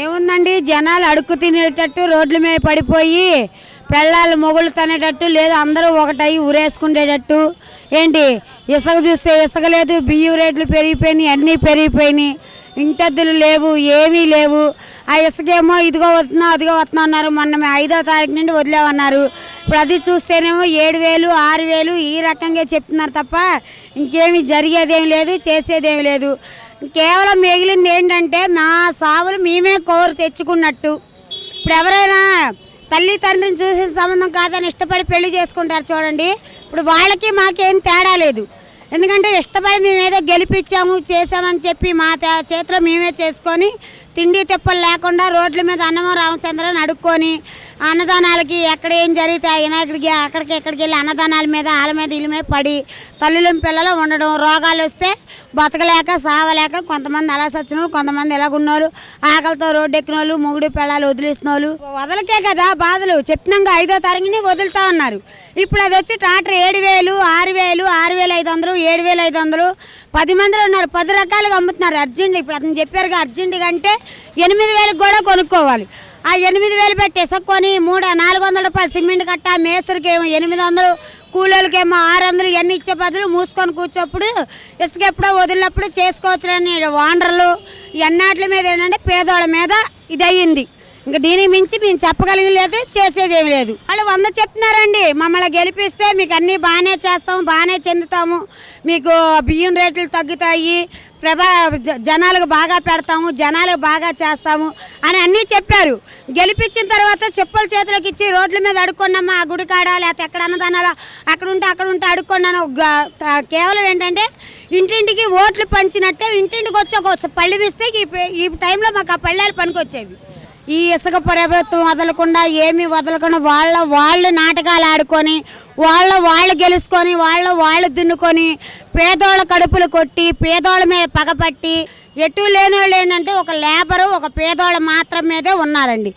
ఏముందండి? జనాలు అడుక్కు తినేటట్టు రోడ్ల మీద పడిపోయి పెళ్ళాలు మొగుళ్ళు తినేటట్టు లేదు అందరూ ఒకటై ఊరేసుకునేటట్టు ఏంటి? ఇసుక చూస్తే ఇసుక లేదు బియ్యం రేట్లు పెరిగిపోయినాయి అన్నీ పెరిగిపోయినాయి. ఇంటద్దులు లేవు ఏమీ లేవు. ఆ ఇసుకేమో ఇదిగో వస్తున్నా అదిగో వస్తున్నా అన్నారు. మొన్న ఐదో తారీఖు నుండి వదిలేమన్నారు ఇప్పుడు అది చూస్తేనేమో ఏడు వేలు ఆరు వేలు ఈ రకంగా చెప్తున్నారు తప్ప ఇంకేమీ జరిగేదేం లేదు చేసేదేమి లేదు. కేవలం మిగిలింది ఏంటంటే మా సావులు మేమే కోరు తెచ్చుకున్నట్టు. ఇప్పుడు ఎవరైనా తల్లి తండ్రిని చూసిన సంబంధం కాదని ఇష్టపడి పెళ్ళి చేసుకుంటారు చూడండి. ఇప్పుడు వాళ్ళకి మాకేం తేడా లేదు. ఎందుకంటే ఇష్టపడి మేము గెలిపించాము చేసామని చెప్పి మా చేతిలో మేమే చేసుకొని తిండి తిప్పలు లేకుండా రోడ్ల మీద అన్నమో రామచంద్రని అడుక్కొని అన్నదానాలకి ఎక్కడ ఏం జరిగితే అయినా వినాయకుడికి అక్కడికి ఎక్కడికి వెళ్ళి అన్నదానాల మీద వాళ్ళ మీద ఇల్లు మీద పడి తల్లుల పిల్లలు ఉండడం రోగాలు వస్తే బతకలేక సావలేక కొంతమంది అలా సచ్చిన కొంతమంది ఎలాగున్నారు ఆకలితో రోడ్డు ఎక్కిన వాళ్ళు మొగుడు పిల్లలు వదిలేసిన వాళ్ళు వదలకే కదా బాధలు. చెప్పినాక ఐదో తారీఖుని వదులుతా ఉన్నారు ఇప్పుడు అది వచ్చి ట్రాక్టర్ ఏడు వేలు ఆరు వేలు ఆరు వేలు ఐదు వందలు ఏడు వేలు ఐదు వందలు. పది మంది ఉన్నారు. పది రకాలుగా అమ్ముతున్నారు అర్జెంట్. ఇప్పుడు అతను చెప్పారుగా అర్జెంట్ కంటే ఎనిమిది వేలకు కూడా కొనుక్కోవాలి. ఆ ఎనిమిది వేలు పెట్టి ఇసుక్కొని మూడు నాలుగు వందల రూపాయలు సిమెంట్ కట్ట మేసరికి ఏమో ఎనిమిది వందలు కూలీలకేమో ఆరు వందలు ఇవన్నీ ఇచ్చే బదులు మూసుకొని కూర్చోప్పుడు ఇసుక ఎప్పుడో వదిలినప్పుడు చేసుకోవచ్చులని వాండర్లు. ఇవన్నాట్ల మీద ఏంటంటే పేదోళ్ళ మీద ఇది అయ్యింది ఇంకా దీనికి మించి మేము చెప్పగలిగి లేదు చేసేదేమి లేదు. వాళ్ళు వంద చెప్తున్నారండి. మమ్మల్ని గెలిపిస్తే మీకు అన్నీ బాగానే చేస్తాము బాగానే చెందుతాము. మీకు బియ్యం రేట్లు తగ్గుతాయి ప్రభా జనాలకు బాగా పెడతాము జనాలకు బాగా చేస్తాము అని అన్నీ చెప్పారు. గెలిపించిన తర్వాత చెప్పుల చేతులకు ఇచ్చి రోడ్ల మీద అడుక్కున్నామా ఆ గుడి కాడ లేకపోతే ఎక్కడ అన్నదానాల అక్కడ ఉంటే అక్కడ ఉంటే అడుక్కున్నాను కేవలం ఏంటంటే ఇంటింటికి ఓట్లు పంచినట్టే ఇంటింటికి వచ్చి ఒక పళ్ళు ఇస్తే ఈ ఈ టైంలో మాకు ఆ పళ్ళాలు పనికొచ్చేవి. ఈ ఇసుక ప్రభుత్వం వదలకుండా ఏమి వదలకుండా వాళ్ళ వాళ్ళు నాటకాలు ఆడుకొని వాళ్ళ వాళ్ళు గెలుచుకొని వాళ్ళ వాళ్ళు దున్నుకొని పేదోళ్ళ కడుపులు కొట్టి పేదోళ్ళ మీద పగపట్టి ఎటు లేనోళ్ళు ఏంటంటే ఒక లేబరు ఒక పేదోళ్ళ మాత్రం మీదే ఉన్నారండి.